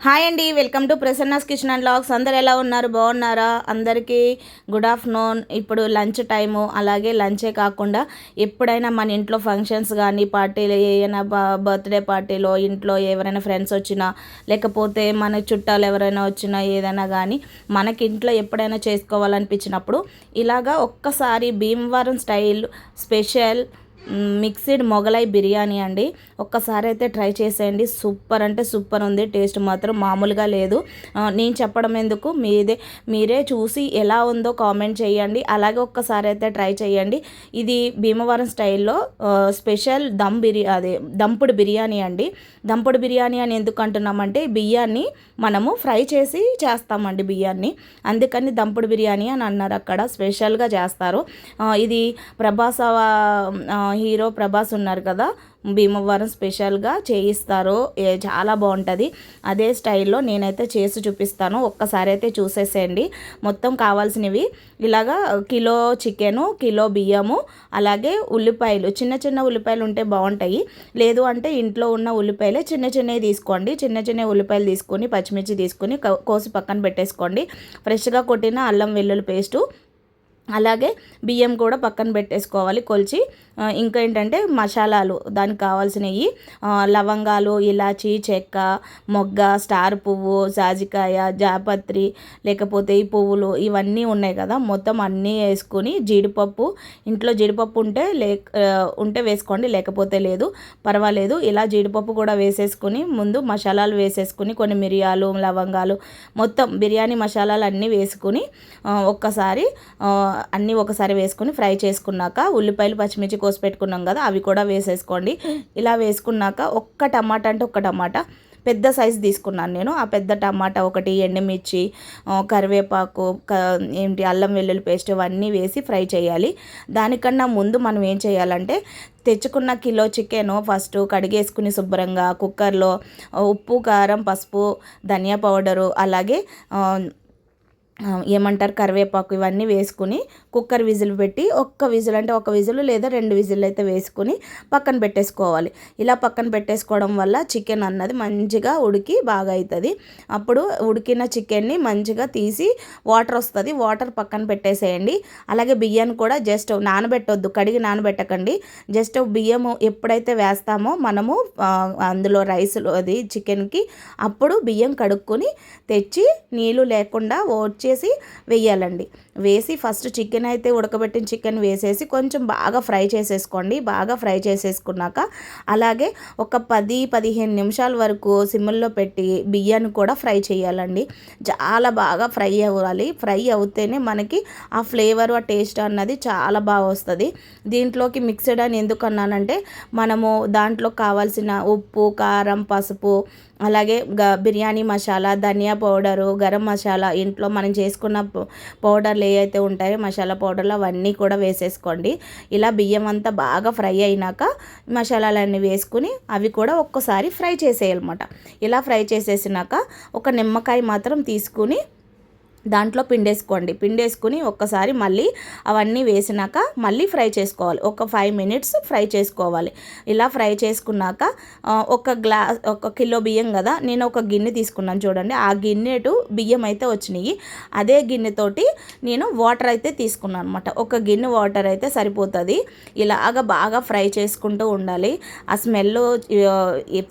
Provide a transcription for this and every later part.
Hi అండి welcome to Prasanna's kitchen and vlogs అందరు ఎలా ఉన్నారు? బాగున్నారా? అందరికీ గుడ్ ఆఫ్టర్నూన్. ఇప్పుడు లంచ్ టైము. అలాగే లంచే కాకుండా ఎప్పుడైనా మన ఇంట్లో ఫంక్షన్స్ కానీ పార్టీలు ఏమైనా బర్త్డే పార్టీలో ఇంట్లో ఎవరైనా ఫ్రెండ్స్ వచ్చినా లేకపోతే మన చుట్టాలు ఎవరైనా వచ్చినా ఏదైనా కానీ మనకి ఇంట్లో ఎప్పుడైనా చేసుకోవాలనిపించినప్పుడు ఇలాగా ఒక్కసారి Bhimavaram style special mixed Mughlai biryani అండి. ఒక్కసారి అయితే ట్రై చేసేయండి. సూపర్ అంటే సూపర్ ఉంది. టేస్ట్ మాత్రం మామూలుగా లేదు. నేను చెప్పడం ఎందుకు? మీదే మీరే చూసి ఎలా ఉందో కామెంట్ చేయండి. అలాగే ఒక్కసారి అయితే ట్రై చేయండి. ఇది భీమవరం స్టైల్లో స్పెషల్ దమ్ బిర్యా అదే దంపుడు బిర్యానీ అండి. దంపుడు బిర్యానీ అని ఎందుకు అంటున్నామంటే బియ్యాన్ని మనము ఫ్రై చేసి చేస్తామండి బియ్యాన్ని. అందుకని దంపుడు బిర్యానీ అని అన్నారు అక్కడ. స్పెషల్గా చేస్తారు. ఇది ప్రభాస హీరో ప్రభాస్ ఉన్నారు కదా భీమవరం స్పెషల్గా చేయిస్తారు చాలా బాగుంటుంది. అదే స్టైల్లో నేనైతే చేసి చూపిస్తాను. ఒక్కసారి అయితే చూసేసేయండి. మొత్తం కావాల్సినవి ఇలాగా కిలో చికెను కిలో బియ్యము అలాగే ఉల్లిపాయలు చిన్న చిన్న ఉల్లిపాయలు ఉంటే బాగుంటాయి. లేదు అంటే ఇంట్లో ఉన్న ఉల్లిపాయలే చిన్న చిన్నవి తీసుకోండి. చిన్న చిన్న ఉల్లిపాయలు తీసుకొని పచ్చిమిర్చి తీసుకొని కోసి పక్కన పెట్టేసుకోండి. ఫ్రెష్గా కొట్టిన అల్లం వెల్లుల్లి పేస్టు అలాగే బియ్యం కూడా పక్కన పెట్టేసుకోవాలి కొలిచి. ఇంకా ఏంటంటే మసాలాలు దానికి కావాల్సినవి లవంగాలు ఇలాచి చెక్క మొగ్గ స్టార్ పువ్వు జాజికాయ జాపత్రి లేకపోతే ఈ పువ్వులు ఇవన్నీ ఉన్నాయి కదా. మొత్తం అన్నీ వేసుకొని జీడిపప్పు ఇంట్లో జీడిపప్పు ఉంటే లే ఉంటే వేసుకోండి లేకపోతే లేదు పర్వాలేదు. ఇలా జీడిపప్పు కూడా వేసేసుకుని ముందు మసాలాలు వేసేసుకుని కొన్ని మిరియాలు లవంగాలు మొత్తం బిర్యానీ మసాలాలు అన్నీ వేసుకుని ఒక్కసారి అన్నీ ఒకసారి వేసుకుని ఫ్రై చేసుకున్నాక ఉల్లిపాయలు పచ్చిమిర్చి కోసి పెట్టుకున్నాం కదా అవి కూడా వేసేసుకోండి. ఇలా వేసుకున్నాక ఒక్క టమాటా అంటే ఒక్క టమాటా పెద్ద సైజు తీసుకున్నాను నేను. ఆ పెద్ద టమాటా ఒకటి ఎండుమిర్చి కరివేపాకు ఏంటి అల్లం వెల్లుల్లి పేస్ట్ ఇవన్నీ వేసి ఫ్రై చేయాలి. దానికన్నా ముందు మనం ఏం చేయాలంటే తెచ్చుకున్న కిలో చికెను ఫస్ట్ కడిగేసుకుని శుభ్రంగా కుక్కర్లో ఉప్పు కారం పసుపు ధనియా పౌడరు అలాగే ఏమంటారు కరివేపాకు ఇవన్నీ వేసుకుని కుక్కర్ విజిల్ పెట్టి ఒక్క విజిల్ అంటే ఒక విజిల్ లేదా రెండు విజిల్ అయితే వేసుకుని పక్కన పెట్టేసుకోవాలి. ఇలా పక్కన పెట్టేసుకోవడం వల్ల చికెన్ అన్నది మంచిగా ఉడికి బాగా అవుతుంది అప్పుడు ఉడికిన చికెన్ని మంచిగా తీసి వాటర్ వస్తుంది వాటర్ పక్కన పెట్టేసేయండి. అలాగే బియ్యాన్ని కూడా జస్ట్ నానబెట్టొద్దు కడిగి నానబెట్టకండి. జస్ట్ బియ్యము ఎప్పుడైతే వేస్తామో మనము అందులో రైస్లో అది చికెన్కి అప్పుడు బియ్యం కడుక్కొని తెచ్చి నీళ్ళు లేకుండా వచ్చి చేసి వేయాలండి వేసి ఫస్ట్ చికెన్ అయితే ఉడకబెట్టిన చికెన్ వేసేసి కొంచెం బాగా ఫ్రై చేసేసుకోండి. బాగా ఫ్రై చేసేసుకున్నాక అలాగే ఒక పది పదిహేను నిమిషాల వరకు సిమ్లో పెట్టి బియ్యాన్ని కూడా ఫ్రై చేయాలండి. చాలా బాగా ఫ్రై అవ్వాలి. ఫ్రై అవుతేనే మనకి ఆ ఫ్లేవర్ ఆ టేస్ట్ అన్నది చాలా బాగా వస్తుంది. దీంట్లోకి మిక్స్డ్ అని ఎందుకు అన్నానంటే మనము దాంట్లో కావాల్సిన ఉప్పు కారం పసుపు అలాగే బిర్యానీ మసాలా ధనియా పౌడరు గరం మసాలా ఇంట్లో మనం చేసుకున్న పౌడర్లు అయితే ఉంటాయో. మసాలా పౌడర్లు అవన్నీ కూడా వేసేసుకోండి. ఇలా బియ్యం అంతా బాగా ఫ్రై అయినాక మసాలాలన్నీ వేసుకుని అవి కూడా ఒక్కసారి ఫ్రై చేసేయాలన్నమాట. ఇలా ఫ్రై చేసేసినాక ఒక నిమ్మకాయ మాత్రం తీసుకుని దాంట్లో పిండేసుకోండి. పిండేసుకుని ఒక్కసారి మళ్ళీ అవన్నీ వేసినాక మళ్ళీ ఫ్రై చేసుకోవాలి. ఒక ఫైవ్ మినిట్స్ ఫ్రై చేసుకోవాలి. ఇలా ఫ్రై చేసుకున్నాక ఒక గ్లాస్ ఒక కిలో బియ్యం కదా నేను ఒక గిన్నె తీసుకున్నాను చూడండి. ఆ గిన్నెటు బియ్యం అయితే వచ్చినాయి. అదే గిన్నెతోటి నేను వాటర్ అయితే తీసుకున్నాను అనమాట ఒక గిన్నె వాటర్ అయితే సరిపోతుంది. ఇలాగ బాగా ఫ్రై చేసుకుంటూ ఉండాలి. ఆ స్మెల్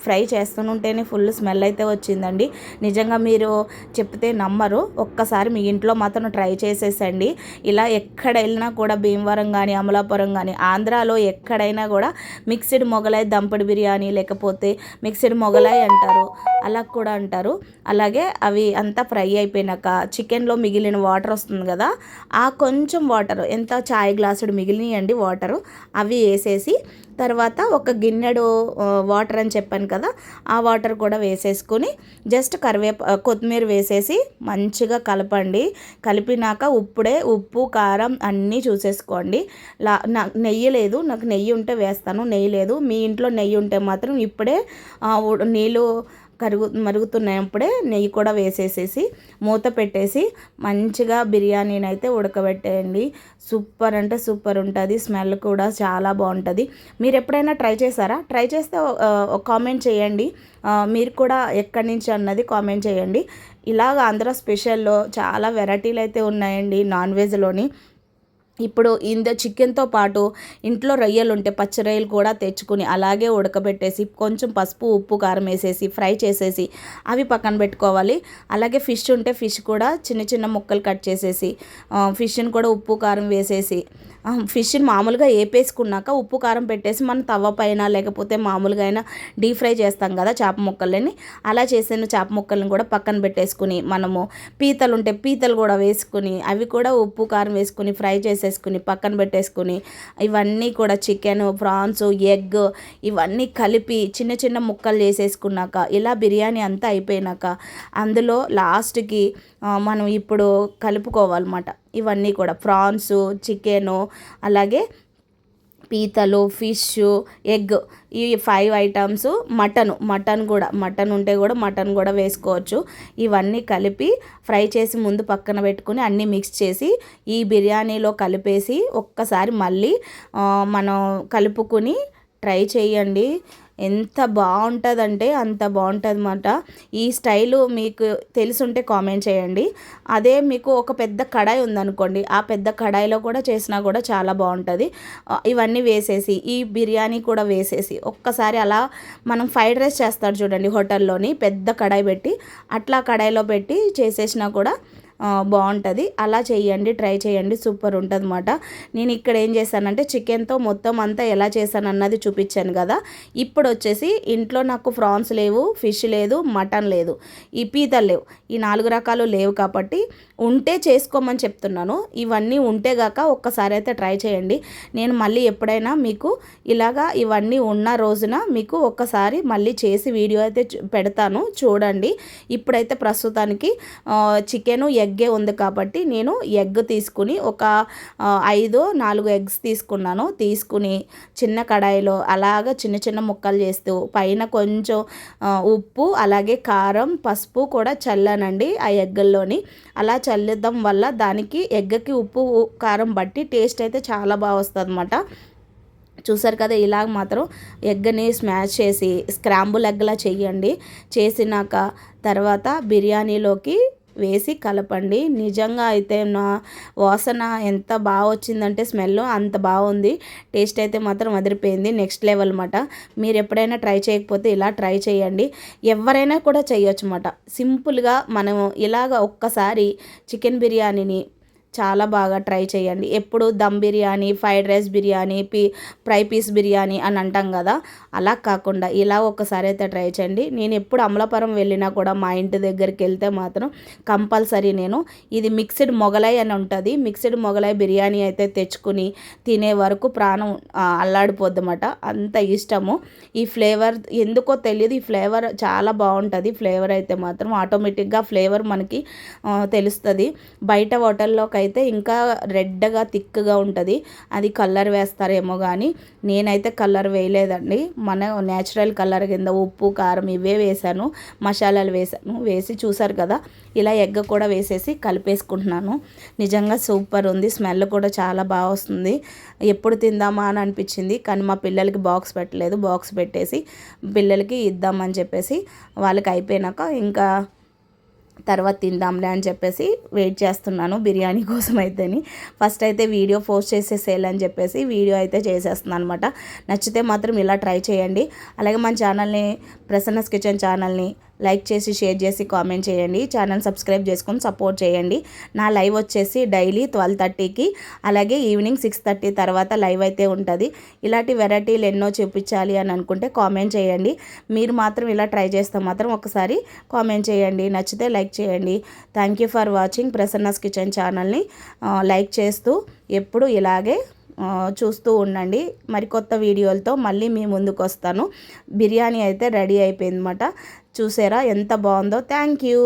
ఫ్రై చేస్తుంటేనే ఫుల్ స్మెల్ అయితే వచ్చిందండి. నిజంగా మీరు చెప్తే నమ్మరు. ఒక్కసారి ఒకసారి మీ ఇంట్లో మాత్రం ట్రై చేసేసండి. ఇలా ఎక్కడ వెళ్ళినా కూడా భీమవరం కానీ అమలాపురం కానీ ఆంధ్రాలో ఎక్కడైనా కూడా మిక్స్డ్ మొగలాయ్ దంపడి బిర్యానీ లేకపోతే మిక్స్డ్ మొగలాయ్ అంటారు. అలా కూడా అంటారు. అలాగే అవి అంతా ఫ్రై అయిపోయినాక చికెన్లో మిగిలిన వాటర్ వస్తుంది కదా ఆ కొంచెం వాటర్ ఎంత చాయ్ గ్లాసుడు మిగిలినాయండి వాటరు అవి వేసేసి తర్వాత ఒక గిన్నెడు వాటర్ అని చెప్పాను కదా ఆ వాటర్ కూడా వేసేసుకొని జస్ట్ కరివేప కొత్తిమీర వేసేసి మంచిగా కలపండి. కలిపినాక ఉప్పుడే ఉప్పు కారం అన్నీ చూసేసుకోండి. లా నాకు నెయ్యి లేదు నాకు నెయ్యి ఉంటే వేస్తాను నెయ్యి లేదు. మీ ఇంట్లో నెయ్యి ఉంటే మాత్రం ఇప్పుడే నీళ్ళు కరుగు మరుగుతున్నప్పుడే నెయ్యి కూడా వేసేసేసి మూత పెట్టేసి మంచిగా బిర్యానీని అయితే ఉడకబెట్టేయండి. సూపర్ అంటే సూపర్ ఉంటుంది స్మెల్ కూడా చాలా బాగుంటుంది. మీరు ఎప్పుడైనా ట్రై చేశారా? ట్రై చేస్తే కామెంట్ చేయండి. మీరు కూడా ఎక్కడి నుంచి అన్నది కామెంట్ చేయండి. ఇలాగ ఆంధ్ర స్పెషల్లో చాలా వెరైటీలు అయితే ఉన్నాయండి నాన్ వెజ్లోని. ఇప్పుడు ఇంత చికెన్తో పాటు ఇంట్లో రొయ్యలు ఉంటే పచ్చి రొయ్యలు కూడా తెచ్చుకుని అలాగే ఉడకబెట్టేసి కొంచెం పసుపు ఉప్పు కారం వేసేసి ఫ్రై చేసేసి అవి పక్కన పెట్టుకోవాలి. అలాగే ఫిష్ ఉంటే ఫిష్ కూడా చిన్న చిన్న ముక్కలు కట్ చేసేసి ఫిష్ని కూడా ఉప్పు కారం వేసేసి ఫిష్ని మామూలుగా వేపేసుకున్నాక ఉప్పు కారం పెట్టేసి మనం తవ్వ పైన లేకపోతే మామూలుగా అయినా డీప్ ఫ్రై చేస్తాం కదా చేప ముక్కలని. అలా చేసిన చేప ముక్కలను కూడా పక్కన పెట్టేసుకుని మనము పీతలు ఉంటే పీతలు కూడా వేసుకుని అవి కూడా ఉప్పు కారం వేసుకుని ఫ్రై వేసేసుకుని పక్కన పెట్టేసుకుని ఇవన్నీ కూడా చికెన్ ప్రాన్స్ ఎగ్ ఇవన్నీ కలిపి చిన్న చిన్న ముక్కలు చేసేసుకున్నాక ఇలా బిర్యానీ అంతా అయిపోయినాక అందులో లాస్ట్కి మనం ఇప్పుడు కలుపుకోవాలన్నమాట. ఇవన్నీ కూడా ప్రాన్స్ చికెను అలాగే పీతలు ఫిష్ ఎగ్ ఈ ఫైవ్ ఐటమ్స్ మటన్. మటన్ కూడా మటన్ ఉంటే కూడా మటన్ కూడా వేసుకోవచ్చు. ఇవన్నీ కలిపి ఫ్రై చేసి ముందు పక్కన పెట్టుకుని అన్నీ మిక్స్ చేసి ఈ బిర్యానీలో కలిపేసి ఒక్కసారి మళ్ళీ మనం కలుపుకుని ట్రై చేయండి. ఎంత బాగుంటుందంటే అంత బాగుంటుంది అన్నమాట ఈ స్టైలు మీకు తెలుసుంటే కామెంట్ చేయండి. అదే మీకు ఒక పెద్ద కడాయి ఉందనుకోండి ఆ పెద్ద కడాయిలో కూడా చేసినా కూడా చాలా బాగుంటుంది. ఇవన్నీ వేసేసి ఈ బిర్యానీ కూడా వేసేసి ఒక్కసారి అలా మనం ఫ్రైడ్ రైస్ చేస్తారు చూడండి హోటల్లోని పెద్ద కడాయి పెట్టి అట్లా కడాయిలో పెట్టి చేసేసినా కూడా బాగుంటుంది. అలా చేయండి ట్రై చేయండి సూపర్ ఉంటుంది అనమాట నేను ఇక్కడ ఏం చేశానంటే చికెన్తో మొత్తం అంతా ఎలా చేశాను అన్నది చూపించాను కదా. ఇప్పుడు వచ్చేసి ఇంట్లో నాకు ఫ్రాన్స్ లేవు ఫిష్ లేదు మటన్ లేదు. ఈ పీతలు లేవు. ఈ నాలుగు రకాలు లేవు కాబట్టి ఉంటే చేసుకోమని చెప్తున్నాను. ఇవన్నీ ఉంటే గాక ఒక్కసారి అయితే ట్రై చేయండి. నేను మళ్ళీ ఎప్పుడైనా మీకు ఇలాగా ఇవన్నీ ఉన్న రోజున మీకు ఒక్కసారి మళ్ళీ చేసి వీడియో అయితే పెడతాను. చూడండి. ఇప్పుడైతే ప్రస్తుతానికి చికెను ఎగ్గే ఉంది కాబట్టి నేను ఎగ్ తీసుకుని ఒక ఐదు నాలుగు ఎగ్స్ తీసుకున్నాను. తీసుకుని చిన్న కడాయిలో అలాగ చిన్న చిన్న ముక్కలు చేస్తూ పైన కొంచెం ఉప్పు అలాగే కారం పసుపు కూడా చల్లానండి ఆ ఎగ్గల్లోని. అలా చల్లడం వల్ల దానికి ఎగ్గకి ఉప్పు కారం బట్టి టేస్ట్ అయితే చాలా బాగా వస్తుంది అనమాట చూసారు కదా ఇలాగ మాత్రం ఎగ్ని స్మాష్ చేసి స్క్రాంబుల్ ఎగ్లా చేయండి. చేసినాక తర్వాత బిర్యానీలోకి వేసి కలపండి. నిజంగా అయితే నా వాసన ఎంత బాగా వచ్చిందంటే స్మెల్ అంత బాగుంది. టేస్ట్ అయితే మాత్రం అదిరిపోయింది. నెక్స్ట్ లెవెల్ అనమాట మీరు ఎప్పుడైనా ట్రై చేయకపోతే ఇలా ట్రై చేయండి. ఎవరైనా కూడా చేయొచ్చు అన్నమాట. సింపుల్గా మనం ఇలాగ ఒక్కసారి చికెన్ బిర్యానీని చాలా బాగా ట్రై చేయండి. ఎప్పుడు దమ్ బిర్యానీ ఫ్రైడ్ రైస్ బిర్యానీ పీ ఫ్రై పీస్ బిర్యానీ అని అంటాం కదా అలా కాకుండా ఇలా ఒకసారి అయితే ట్రై చేయండి. నేను ఎప్పుడు అమలాపురం వెళ్ళినా కూడా మా ఇంటి దగ్గరికి వెళ్తే మాత్రం కంపల్సరీ నేను ఇది మిక్స్డ్ మొగలై అని ఉంటుంది. మిక్స్డ్ మొగలై బిర్యానీ అయితే తెచ్చుకుని తినే వరకు ప్రాణం అల్లాడిపోద్దన్నమాట. అంత ఇష్టము. ఈ ఫ్లేవర్ ఎందుకో తెలియదు. ఈ ఫ్లేవర్ చాలా బాగుంటుంది. ఫ్లేవర్ అయితే మాత్రం ఆటోమేటిక్గా ఫ్లేవర్ మనకి తెలుస్తుంది. బయట హోటల్లోకి అయితే ఇంకా రెడ్గా థిక్గా ఉంటుంది. అది కలర్ వేస్తారేమో కానీ నేనైతే కలర్ వేయలేదండి. మన న్యాచురల్ కలర్ కింద ఉప్పు కారం ఇవే వేసాను మసాలాలు వేసాను వేసి చూసారు కదా ఇలా ఎగ్గ కూడా వేసేసి కలిపేసుకుంటున్నాను. నిజంగా సూపర్ ఉంది. స్మెల్ కూడా చాలా బాగా వస్తుంది. ఎప్పుడు తిందామా అని అనిపించింది కానీ మా పిల్లలకి బాక్స్ పెట్టలేదు. బాక్స్ పెట్టేసి పిల్లలకి ఇద్దామని చెప్పేసి వాళ్ళకి అయిపోయినాక ఇంకా తర్వాత తిందాంలే అని చెప్పేసి వెయిట్ చేస్తున్నాను బిర్యానీ కోసం అయితేని. ఫస్ట్ అయితే వీడియో పోస్ట్ చేసేసేయాలని చెప్పేసి వీడియో అయితే చేసేస్తున్నాను అనమాట నచ్చితే మాత్రం ఇలా ట్రై చేయండి. అలాగే మన ఛానల్ని ప్రసన్నస్ కిచెన్ ఛానల్ని లైక్ చేసి షేర్ చేసి కామెంట్ చేయండి. ఛానల్ సబ్స్క్రైబ్ చేసుకొని సపోర్ట్ చేయండి. నా లైవ్ వచ్చేసి డైలీ ట్వెల్వ్ థర్టీకి. అలాగే ఈవినింగ్ సిక్స్ థర్టీ తర్వాత లైవ్ అయితే ఉంటుంది. ఇలాంటి వెరైటీలు ఎన్నో చూపించాలి అని అనుకుంటే కామెంట్ చేయండి. మీరు మాత్రం ఇలా ట్రై చేస్తే మాత్రం ఒకసారి కామెంట్ చేయండి. నచ్చితే లైక్ చేయండి. Thank you for watching Prasanna's kitchen ఛానల్ని. లైక్ చేస్తూ ఎప్పుడు ఇలాగే చూస్తూ ఉండండి. మరికొత్త వీడియోలతో మళ్ళీ మీ ముందుకు వస్తాను బిర్యానీ అయితే రెడీ అయిపోయిందన్నమాట. చూసారా? ఎంత బాగుందో. Thank you